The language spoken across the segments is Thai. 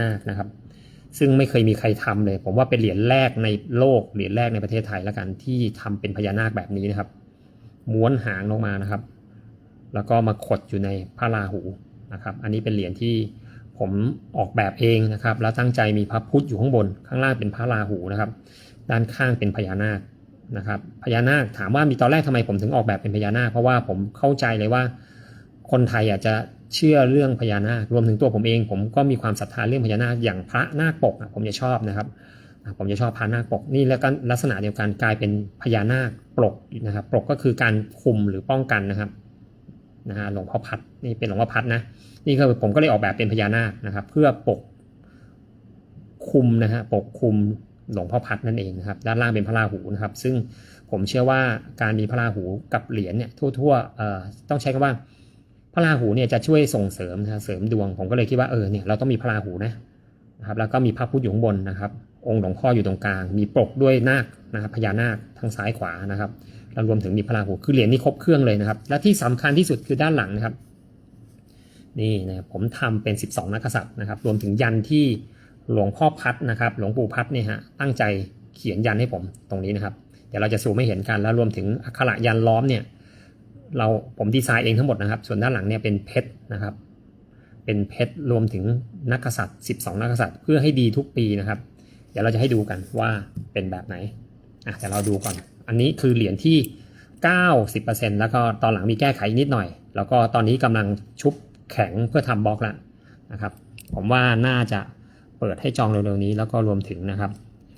นาคนะครับ ซึ่งไม่เคยมีใครทำเลย ผมว่าเป็นเหรียญแรกในโลกเหรียญแรกในประเทศไทยแล้วกันที่ทำเป็นพญานาคแบบนี้นะครับ ม้วนหางลงมานะครับ แล้วก็มาขดอยู่ในพระราหูนะครับ อันนี้เป็นเหรียญที่ผมออกแบบเองนะครับ แล้วตั้งใจมีพระพุทธอยู่ข้างบน ข้างล่างเป็นพระราหูนะครับ ด้านข้างเป็นพญานาคนะครับ พญานาคถามว่ามีตอนแรกทำไมผมถึงออกแบบเป็นพญานาค เพราะว่าผมเข้าใจเลยว่าคนไทยอาจจะ เชื่อเรื่องพญานาครวมถึงตัวผมเอง ผมก็มีความศรัทธาเรื่องพญานาคอย่างพระนาคปกผมจะชอบนะครับผมจะชอบพระนาคปกนี่แล้วก็ลักษณะเดียวกันกลายเป็นพญานาคปกนะครับปกก็คือการคุมหรือป้องกันนะครับนะฮะหลวงพ่อพัดนี่เป็นหลวงพ่อพัดนะนี่คือผมก็เลยออกแบบเป็นพญานาคนะครับ เพื่อปกคุมนะฮะปกคุมหลวงพ่อพัดนั่นเองนะครับ ด้านล่างเป็นพระราหูนะครับ ซึ่งผมเชื่อว่าการมีพระราหูกับเหรียญเนี่ยทั่วๆต้องใช้คำว่า พระราหูเนี่ยจะช่วยส่งเสริมนะเสริมดวงผมก็เลยคิดว่าเออเนี่ยเราต้องมีพระราหูนะนะครับแล้วก็มีพระพุทธอยู่ข้างบนนะครับ องค์หลวงพ่ออยู่ตรงกลาง มีปกด้วยนาคนะครับพญานาคทางซ้ายขวานะครับแล้วรวมถึงมีพระราหูคือเหรียญนี่ครบเครื่องเลยนะครับ และที่สำคัญที่สุดคือด้านหลังนะครับ นี่นะผมทำเป็น 12 นักษัตริย์นะครับ รวมถึงยันที่หลวงพ่อพัดนะครับ หลวงปู่พัดเนี่ยฮะตั้งใจเขียนยันให้ผมตรงนี้นะครับ เดี๋ยวเราจะซูมไม่เห็นกันแล้วรวมถึงอักขระยันล้อมเนี่ย เราผมดีไซน์เองทั้งหมดนะครับ ส่วนด้านหลังเนี่ยเป็นเพชรนะครับ เป็นเพชรรวมถึงนักกษัตริย์ 12 นักกษัตริย์เพื่อให้ดีทุกปีนะครับ เดี๋ยวเราจะให้ดูกันว่าเป็นแบบไหนอะแต่เราดูก่อน อันนี้คือเหรียญที่ 90%แล้วก็ตอนหลังมีแก้ไขนิดหน่อย แล้วก็ตอนนี้กำลังชุบแข็งเพื่อทำบล็อกแล้วนะครับ ผมว่าน่าจะเปิดให้จองเร็วๆนี้ แล้วก็รวมถึงนะครับ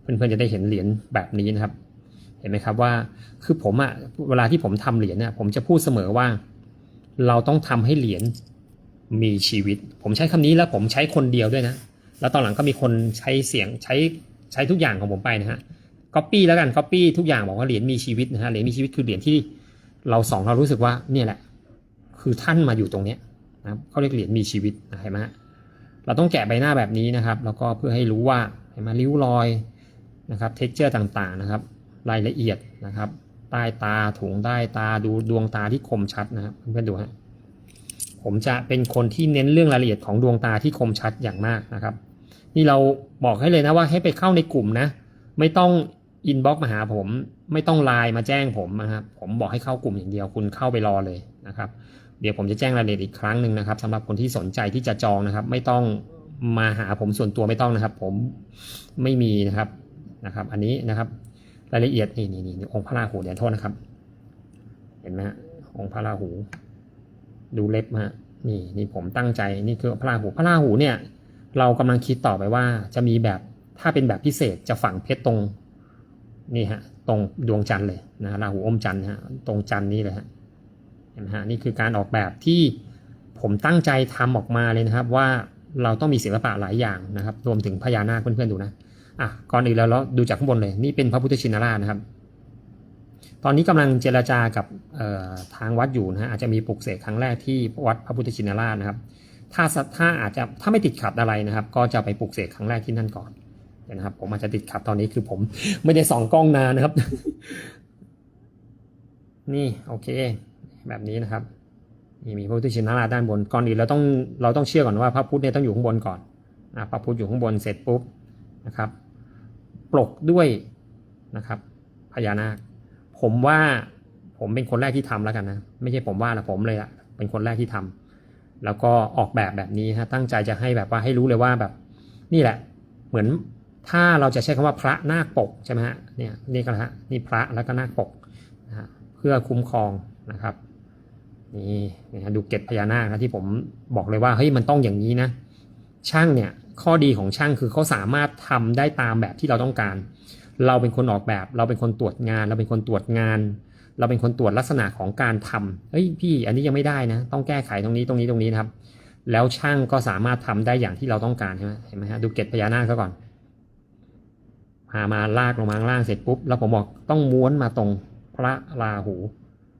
เพื่อนๆจะได้เห็นเหรียญแบบนี้นะครับ เห็นไหมครับว่าคือผมอะเวลาที่ผมทำเหรียญเนี่ยผมจะพูดเสมอว่า เราต้องทำให้เหรียญมีชีวิต ผมใช้คำนี้แล้วผมใช้คนเดียวด้วยนะ แล้วตอนหลังก็มีคนใช้เสียงใช้ใช้ทุกอย่างของผมไปนะฮะก๊อปปี้แล้วกันก๊อปปี้ทุกอย่างบอกว่าเหรียญมีชีวิตนะฮะเหรียญมีชีวิตคือเหรียญที่เราสองเรารู้สึกว่าเนี่ยแหละ คือท่านมาอยู่ตรงเนี้ยนะครับเขาเรียกเหรียญมีชีวิตเห็นไหมฮะเราต้องแกะใบหน้าแบบนี้นะครับ แล้วก็เพื่อให้รู้ว่าเห็นไหมริ้วรอยนะครับเท็กเจอร์ต่างๆนะครับ รายละเอียดนะครับ ใต้ตาถุงใต้ตาดูดวงตาที่คมชัดนะครับเพื่อนๆดูฮะผมจะเป็นคนที่เน้นเรื่องรายละเอียดของดวงตาที่คมชัดอย่างมากนะครับ นี่เราบอกให้เลยนะว่าให้ไปเข้าในกลุ่มนะ ไม่ต้องอินบ็อกมาหาผม ไม่ต้องไลน์มาแจ้งผมนะครับผมบอกให้เข้ากลุ่มอย่างเดียวคุณเข้าไปรอเลยนะครับ เดี๋ยวผมจะแจ้งรายละเอียดอีกครั้งหนึ่งนะครับสำหรับคนที่สนใจที่จะจองนะครับ ไม่ต้องมาหาผมส่วนตัวไม่ต้องนะครับ ผมไม่มีนะครับนะครับ อันนี้นะครับ รายละเอียดนี่นี่นี่องค์พระราหูเดี๋ยวโทษนะครับ เห็นไหมฮะองค์พระราหู ดูเล็บฮะนี่นี่ผมตั้งใจนี่คือพระราหูพระราหูเนี่ย เรากำลังคิดต่อไปว่าจะมีแบบถ้าเป็นแบบพิเศษจะฝังเพชรตรงนี่ฮะตรงดวงจันทร์เลยนะราหูอมจันทร์ฮะตรงจันทร์นี้เลยฮะเห็นไหมฮะนี่คือการออกแบบที่ผมตั้งใจทำออกมาเลยนะครับ ว่าเราต้องมีศิลปะหลายอย่างนะครับ รวมถึงพญานาคเพื่อนๆดูนะ อะก่อนอื่นแล้วเราดูจากข้างบนเลยนี่เป็นพระพุทธชินราชนะครับ ตอนนี้กำลังเจรจากับทางวัดอยู่นะฮะอาจจะมีปลุกเสกครั้งแรกที่วัดพระพุทธชินราชนะครับ ถ้าถ้าอาจจะถ้าไม่ติดขัดอะไรนะครับ ก็จะไปปลุกเสกครั้งแรกที่นั่นก่อนนะครับ ผมอาจจะติดขัดตอนนี้คือผมไม่ได้ส่องกล้องนานนะครับ นี่โอเค แบบนี้นะครับนี่มีพระพุทธชินราชด้านบนก่อนอื่นเราต้องเราต้องเชื่อก่อนว่าพระพุทธเนี่ยต้องอยู่ข้างบนก่อนนะพระพุทธอยู่ข้างบนเสร็จปุ๊บนะครับ ปลกด้วยนะครับพญานาค ผมว่าผมเป็นคนแรกที่ทำแล้วกันนะ ไม่ใช่ผมว่านะผมเลยอะเป็นคนแรกที่ทำแล้วก็ออกแบบแบบนี้ฮะตั้งใจจะให้แบบว่าให้รู้เลยว่าแบบ นี่แหละ เหมือนถ้าเราจะใช้คำว่าพระนาคปกใช่ไหมฮะเนี่ยนี่ก็ฮะนี่พระแล้วก็นาคปกนะฮะเพื่อคุ้มครองนะครับนี่นะดูเกตพญานาคนะที่ผมบอกเลยว่าเฮ้ยมันต้องอย่างนี้นะ ช่างเนี่ย ข้อดีของช่างคือเขาสามารถทำได้ตามแบบที่เราต้องการ เราเป็นคนออกแบบ เราเป็นคนตรวจงาน เราเป็นคนตรวจงาน เราเป็นคนตรวจลักษณะของการทำเฮ้ยพี่อันนี้ยังไม่ได้นะ ต้องแก้ไขตรงนี้ตรงนี้ตรงนี้นะครับ แล้วช่างก็สามารถทำได้อย่างที่เราต้องการใช่ไหมเห็นไหมฮะดูเกตพญานาคซะก่อนพามาลากลงมาล่างเสร็จปุ๊บแล้วผมบอกต้องม้วนมาตรงพระราหู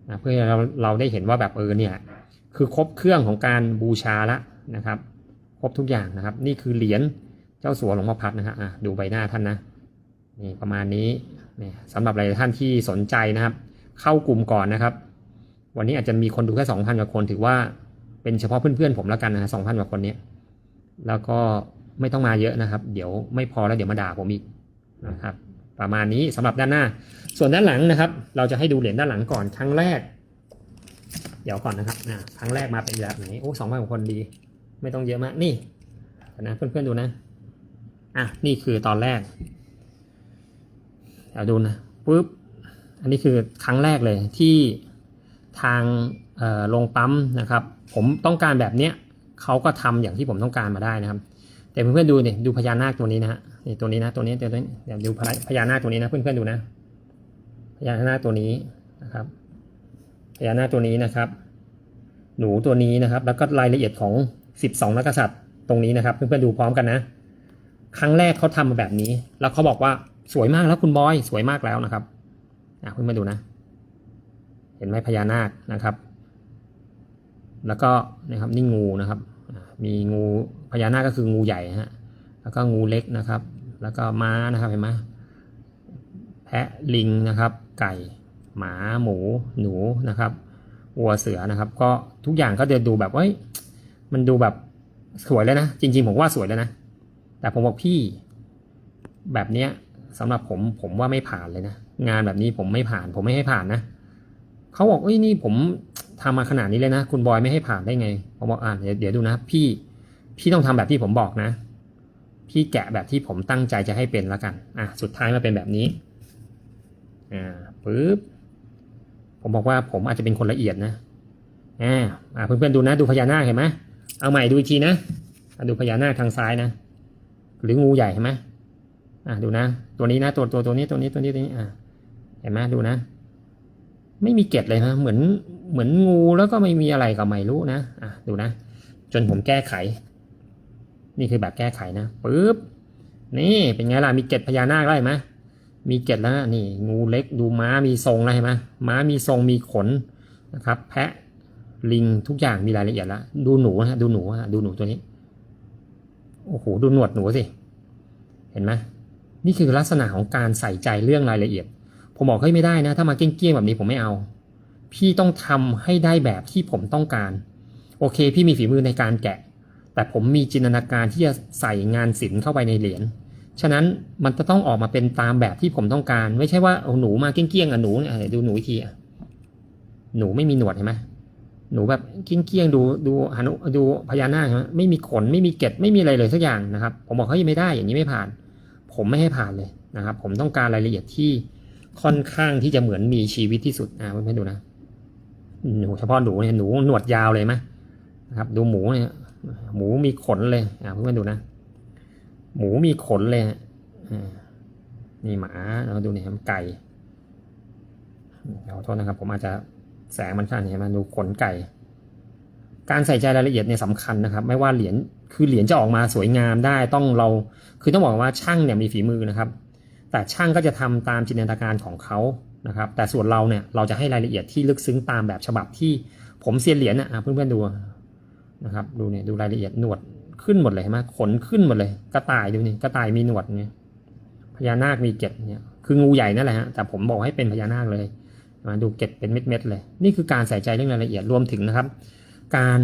นะเพื่อเราเราได้เห็นว่าแบบเออเนี่ยคือครบเครื่องของการบูชาละนะครับ ครบทุกอย่างนะครับ นี่คือเหรียญเจ้าสัวหลวงพ่อพัดนะฮะดูใบหน้าท่านนะนี่ประมาณนี้นี่สำหรับหลายท่านที่สนใจนะครับ เข้ากลุ่มก่อนนะครับ วันนี้อาจจะมีคนดูแค่สองพันกว่าคน ถือว่าเป็นเฉพาะเพื่อนๆผมแล้วกันนะสองพันกว่าคนเนี้ยแล้วก็ไม่ต้องมาเยอะนะครับ เดี๋ยวไม่พอแล้วเดี๋ยวมาด่าผมอีกนะครับประมาณนี้สำหรับด้านหน้า ส่วนด้านหลังนะครับ เราจะให้ดูเหรียญด้านหลังก่อนครั้งแรก เดี๋ยวก่อนนะครับอะครั้งแรกมาเป็นแบบไหนโอ้สองพันกว่าคนดี ไม่ต้องเยอะมากนี่เดี๋ยวนะเพื่อนๆดูนะ อะนี่คือตอนแรกเดี๋ยวดูนะปุ๊บอันนี้คือครั้งแรกเลยที่ทางโรงปั๊มนะครับ ผมต้องการแบบเนี้ยเขาก็ทำอย่างที่ผมต้องการมาได้นะครับ แต่เพื่อนๆดูเนี่ยดูพญานาคตัวนี้นะฮะนี่ตัวนี้นะตัวนี้ตัวนี้เดี๋ยวดูพญานาคตัวนี้นะเพื่อนๆดูนะพญานาคตัวนี้นะครับพญานาคตัวนี้นะครับ หนูตัวนี้นะครับ แล้วก็รายละเอียดของ 12นักษัตริย์ตรงนี้นะครับ เพื่อนๆดูพร้อมกันนะ ครั้งแรกเขาทำมาแบบนี้ แล้วเขาบอกว่าสวยมากแล้วคุณบอยสวยมากแล้วนะครับอะเพื่อนๆดูนะ เห็นไหมพญานาคนะครับ แล้วก็นะครับนี่งูนะครับ มีงูพญานาคก็คืองูใหญ่ฮะแล้วก็งูเล็กนะครับ แล้วก็ม้านะครับเห็นไหมแพะลิงนะครับ ไก่หมาหมู หนูนะครับวัวเสือนะครับ ก็ทุกอย่างก็จะดูแบบเอ้ย มันดูแบบสวยเลยนะ จริง ๆ ผมว่าสวยเลยนะ แต่ผมบอกพี่ แบบเนี้ยสำหรับผมผมว่าไม่ผ่านเลยนะ งานแบบนี้ผมไม่ผ่าน ผมไม่ให้ผ่านนะเขาบอกเอ้ยนี่ผมทำมาขนาดนี้เลยนะ คุณบอยไม่ให้ผ่านได้ไง ผมบอกอ่าเดี๋ยวเดี๋ยวดูนะ พี่พี่ต้องทำแบบที่ผมบอกนะ พี่แกะแบบที่ผมตั้งใจจะให้เป็นแล้วกันอะสุดท้ายมาเป็นแบบนี้อ่าปึ๊บผมบอกว่าผมอาจจะเป็นคนละเอียดนะอ่าเพื่อนๆดูนะดูพญานาคเห็นไหม เอาใหม่ดูอีกทีนะดูพญานาคทางซ้ายนะ หรืองูใหญ่เห็นไหมอะดูนะ ตัวนี้นะตัวตัวตัวนี้ตัวนี้ตัวนี้ตัวนี้อะเห็นไหมดูนะ ไม่มีเกล็ดเลยนะเหมือนเหมือนงูแล้วก็ไม่มีอะไรก็ไม่รู้นะอะดูนะ จนผมแก้ไข นี่คือแบบแก้ไขนะปึ๊บนี่เป็นไงล่ะมีเกล็ดพญานาคได้ไหมมีเกล็ดแล้วนะนี่งูเล็กดูม้ามีทรงแล้วเห็นไหมม้ามีทรงมีขนนะครับ แพะ ลิงทุกอย่างมีรายละเอียดล้วดูหนูนะดูหนูฮะดูหนูตัวนี้ โอ้โหดูหนวดหนูสิ เห็นไหมนี่คือลักษณะของการใส่ใจเรื่องรายละเอียด ผมบอกเฮ้ยไม่ได้นะ ถ้ามาเกี้ยงๆแบบนี้ผมไม่เอา พี่ต้องทำให้ได้แบบที่ผมต้องการ โอเค พี่มีฝีมือในการแกะ แต่ผมมีจินตนาการที่จะใส่งานศิลป์เข้าไปในเหรียญฉะนั้นมันจะต้องออกมาเป็นตามแบบที่ผมต้องการ ไม่ใช่ว่าเอาหนูมาเกี้ยงๆอะหนูเนี่ยดูหนูอีกทีอะหนูไม่มีหนวดเห็นไหม หนูแบบเกี้ยงๆดูดูหนุดูพญานาคใช่ไหมไม่มีขนไม่มีเกล็ดไม่มีอะไรเลยสักอย่างนะครับ ผมบอกเฮ้ยไม่ได้อย่างนี้ไม่ผ่าน ผมไม่ให้ผ่านเลยนะครับ ผมต้องการรายละเอียดที่ค่อนข้างที่จะเหมือนมีชีวิตที่สุดอ่าเพื่อนๆดูนะหนูเฉพาะหนูเนี่ยหนูหนวดยาวเลยไหมนะครับ ดูหมูเนี่ย หมูมีขนเลยอ่าเพื่อนๆดูนะ หมูมีขนเลยอ่านี่หมาเราดูเนี่ยไก่ขอโทษนะครับ ผมอาจจะ แสงมันข้างเห็นไหมดูขนไก่ การใส่ใจรายละเอียดเนี่ยสำคัญนะครับ ไม่ว่าเหรียญคือเหรียญจะออกมาสวยงามได้ต้องเรา คือต้องบอกว่าช่างเนี่ยมีฝีมือนะครับ แต่ช่างก็จะทำตามจินตนาการของเขานะครับ แต่ส่วนเราเนี่ยเราจะให้รายละเอียดที่ลึกซึ้งตามแบบฉบับที่ผมเซียนเหรียญนะเพื่อนๆดูนะครับดูเนี่ยดูรายละเอียดหนวดขึ้นหมดเลยเห็นไหมขนขึ้นหมดเลย กระต่ายดูนี่กระต่ายมีหนวดเนี่ยพญานาคมีเก็ดเนี่ยคืองูใหญ่นั่นแหละฮะแต่ผมบอกให้เป็นพญานาคเลย ดูเก็ดเป็นเม็ดๆเลย นี่คือการใส่ใจเรื่องรายละเอียดรวมถึงนะครับ การ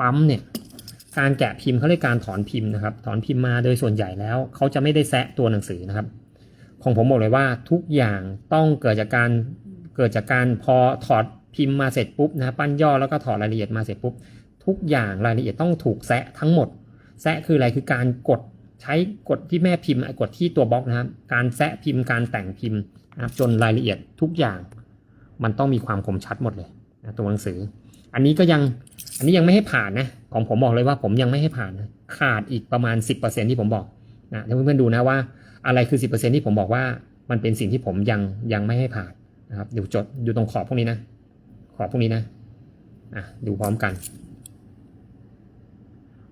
ปั๊มเนี่ยการแกะพิมพ์เขาเรียกการถอนพิมพ์นะครับถอนพิมพ์มาโดยส่วนใหญ่แล้วเขาจะไม่ได้แซะตัวหนังสือนะครับ ของผมบอกเลยว่าทุกอย่างต้องเกิดจากการเกิดจากการพอถอดพิมพ์มาเสร็จปุ๊บนะปั้นย่อแล้วก็ถอดรายละเอียดมาเสร็จปุ๊บทุกอย่างรายละเอียดต้องถูกแซะทั้งหมด แซะคืออะไรคือการกดใช้กดที่แม่พิมพ์กดที่ตัวบล็อกนะครับ การแซะพิมพ์การแต่งพิมพ์นะครับจนรายละเอียดทุกอย่าง มันต้องมีความคมชัดหมดเลยนะตัวหนังสือ อันนี้ก็ยังอันนี้ยังไม่ให้ผ่านนะของผมบอกเลยว่าผมยังไม่ให้ผ่านนะขาดอีกประมาณ 10%ที่ผมบอกนะเพื่อนๆดูนะว่าอะไรคือ 10%ที่ผมบอกว่ามันเป็นสิ่งที่ผมยังยังไม่ให้ผ่านนะครับอยู่จดอยู่ตรงขอบพวกนี้นะ ขอบพวกนี้นะอะดูพร้อมกัน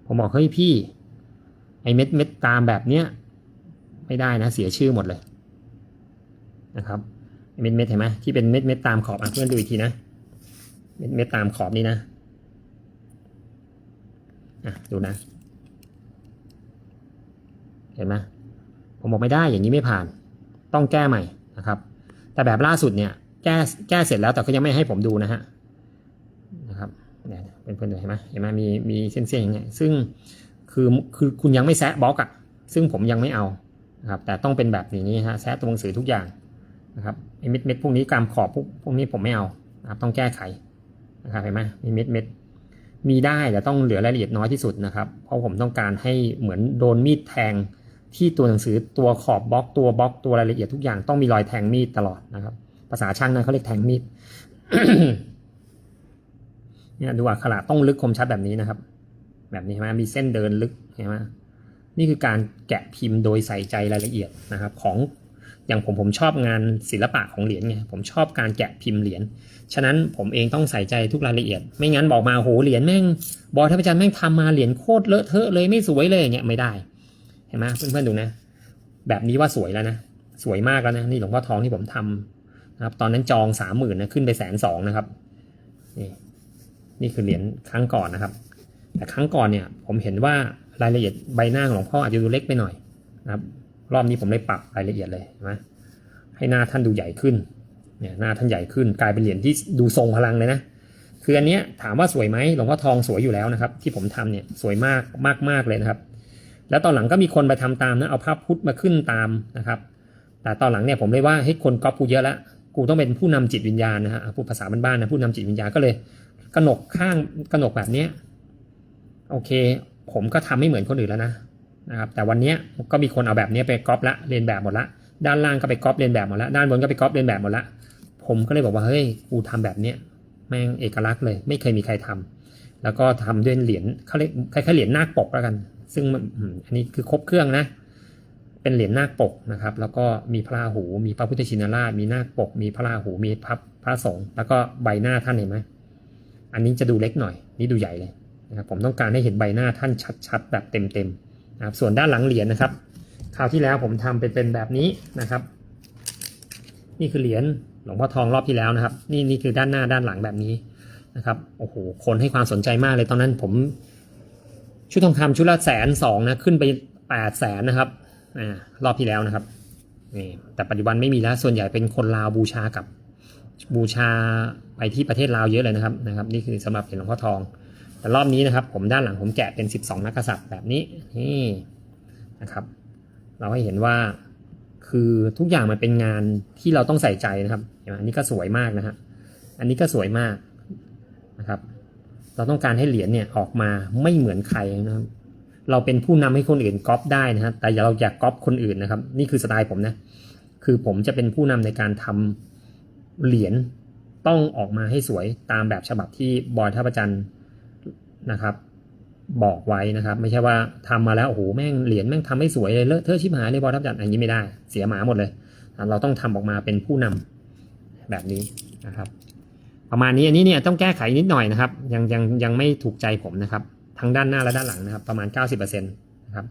ผมบอกเฮ้ยพี่ไอเม็ดเม็ดตามแบบเนี้ยไม่ได้นะเสียชื่อหมดเลยนะครับ เม็ดเม็ดเห็นไหมที่เป็นเม็ดเม็ดตามขอบอะเพื่อนดูอีกทีนะ เม็ดเม็ดตามขอบนี้นะอะดูนะ เห็นไหมผมบอกไม่ได้อย่างนี้ไม่ผ่าน ต้องแก้ใหม่นะครับ แต่แบบล่าสุดเนี่ยแก้แก้เสร็จแล้วแต่ก็ยังไม่ให้ผมดูนะฮะนะครับเนี่ยเป็นเพื่อนๆเห็นไหมเห็นไหมมีมีเส้นๆอย่างเงี้ยซึ่งคือคือคุณยังไม่แซะบล็อกอะซึ่งผมยังไม่เอานะครับแต่ต้องเป็นแบบนี้ฮะแซะตัวหนังสือทุกอย่าง นะครับเม็ดเม็ดพวกนี้กรามขอบพวกพวกนี้ผมไม่เอานะครับต้องแก้ไขนะครับเห็นไหมมีเม็ดเม็ดมีได้แต่ต้องเหลือรายละเอียดน้อยที่สุดนะครับ เพราะผมต้องการให้เหมือนโดนมีดแทงที่ตัวหนังสือตัวขอบบล็อกตัวบล็อกตัวรายละเอียดทุกอย่างต้องมีรอยแทงมีดตลอดนะครับ ภาษาช่างนะเขาเรียกแทงมีดเนี่ยดูอักขระต้องลึกคมชัดแบบนี้นะครับ แบบนี้ใช่ไหมมีเส้นเดินลึกเห็นไหมนี่คือการแกะพิมพ์โดยใส่ใจรายละเอียดนะครับ ของ อย่างผมผมชอบงานศิลปะของเหรียญไงผมชอบการแกะพิมพ์เหรียญฉะนั้นผมเองต้องใส่ใจทุกรายละเอียด ไม่งั้นบอกมาโหเหรียญแม่ง บอยท่านอาจารย์แม่งทำมาเหรียญโคตรเลอะเทอะเลยไม่สวยเลยอย่างเงี้ยไม่ได้เห็นไหมเพื่อนๆดูนะ แบบนี้ว่าสวยแล้วนะสวยมากแล้วนะนี่หลวงพ่อทองที่ผมทำนะครับ ตอนนั้นจองสามหมื่นนะขึ้นไปแสนสองนะครับนี่นี่คือเหรียญครั้งก่อนนะครับ แต่ครั้งก่อนเนี่ยผมเห็นว่ารายละเอียดใบหน้าของหลวงพ่ออาจจะดูเล็กไปหน่อยนะครับ รอบนี้ผมเลยปรับรายละเอียดเลยนไหมให้หน้าท่านดูใหญ่ขึ้นเนี่ยหน้าท่านใหญ่ขึ้นกลายเป็นเหรียญที่ดูทรงพลังเลยนะคืออันเนี้ยถามว่าสวยไหมหลวงพ่อทองสวยอยู่แล้วนะครับ ที่ผมทำเนี่ยสวยมากมากมากเลยนะครับ แล้วตอนหลังก็มีคนไปทำตามนะเอาภาพพุทธมาขึ้นตามนะครับ แต่ตอนหลังเนี่ยผมเลยว่าให้คนก๊อปกูเยอะล้วกูต้องเป็นผู้นำจิตวิญญาณนะฮะพูดภาษาบ้านๆนะผู้นำจิตวิญญาณก็เลยกระหนกข้างกระหนกแบบเนี้ยโอเค ผมก็ทำไม่เหมือนคนอื่นแล้วนะ นะครับแต่วันนี้ก็มีคนเอาแบบนี้ไปก๊อปละเรียนแบบหมดละด้านล่างก็ไปก๊อปเรียนแบบหมดละด้านบนก็ไปก๊อปเรียนแบบหมดละผมก็เลยบอกว่าเฮ้ยกูทำแบบเนี้ยแม่งเอกลักษณ์เลย ไม่เคยมีใครทำแล้วก็ทำด้วยเหรียญเขาเรียกคล้ายๆเหรียญนาคปกแล้วกัน ซึ่งอันนี้คือครบเครื่องนะ เป็นเหรียญนาคปกนะครับ แล้วก็มีพระราหู มีพระพุทธชินราช มีนาคปก มีพระราหู มีพระพระสงฆ์ แล้วก็ใบหน้าท่านเห็นไหมอันนี้จะดูเล็กหน่อย นี่ดูใหญ่เลยนะครับ ผมต้องการให้เห็นใบหน้าท่านชัดๆ แบบเต็มๆ นะครับส่วนด้านหลังเหรียญนะครับคราวที่แล้วผมทำเป็นเป็นแบบนี้นะครับ นี่คือเหรียญหลวงพ่อทองรอบที่แล้วนะครับ นี่นี่คือด้านหน้าด้านหลังแบบนี้นะครับโอ้โหคนให้ความสนใจมากเลยตอนนั้นผม ชุดทองคำชุดละแสนสองนะขึ้นไปแปดแสนนะครับอ่ารอบที่แล้วนะครับนี่แต่ปัจจุบันไม่มีแล้วส่วนใหญ่เป็นคนลาวบูชากับบูชาไปที่ประเทศลาวเยอะเลยนะครับนะครับ นี่คือสำหรับเหรียญหลวงพ่อทอง แต่รอบนี้นะครับ ผมด้านหลังผมแกะเป็น 12 นักกษัตริย์แบบนี้นี่นะครับ เราให้เห็นว่าคือทุกอย่างมันเป็นงานที่เราต้องใส่ใจนะครับอันนี้ก็สวยมากนะฮะอันนี้ก็สวยมากนะครับ เราต้องการให้เหรียญเนี่ยออกมาไม่เหมือนใครนะครับ เราเป็นผู้นำให้คนอื่นก๊อปได้นะฮะแต่อย่าเราอยากก๊อปคนอื่นนะครับ นี่คือสไตล์ผมนะคือผมจะเป็นผู้นำในการทำเหรียญต้องออกมาให้สวยตามแบบฉบับที่บอยท่าประจัน นะครับ บอกไว้นะครับ ไม่ใช่ว่าทำมาแล้วโอ้โหแม่งเหรียญแม่งทำให้สวยเลยเลอะเทอะชิบหายเลยบอทับจันทร์อย่างนี้ไม่ได้ เสียหมาหมดเลย เราต้องทำออกมาเป็นผู้นำแบบนี้นะครับ ประมาณนี้อันนี้เนี่ยต้องแก้ไขนิดหน่อยนะครับ ยังยังยังไม่ถูกใจผมนะครับ ทั้งด้านหน้าและด้านหลังนะครับ ประมาณ 90%นะครับ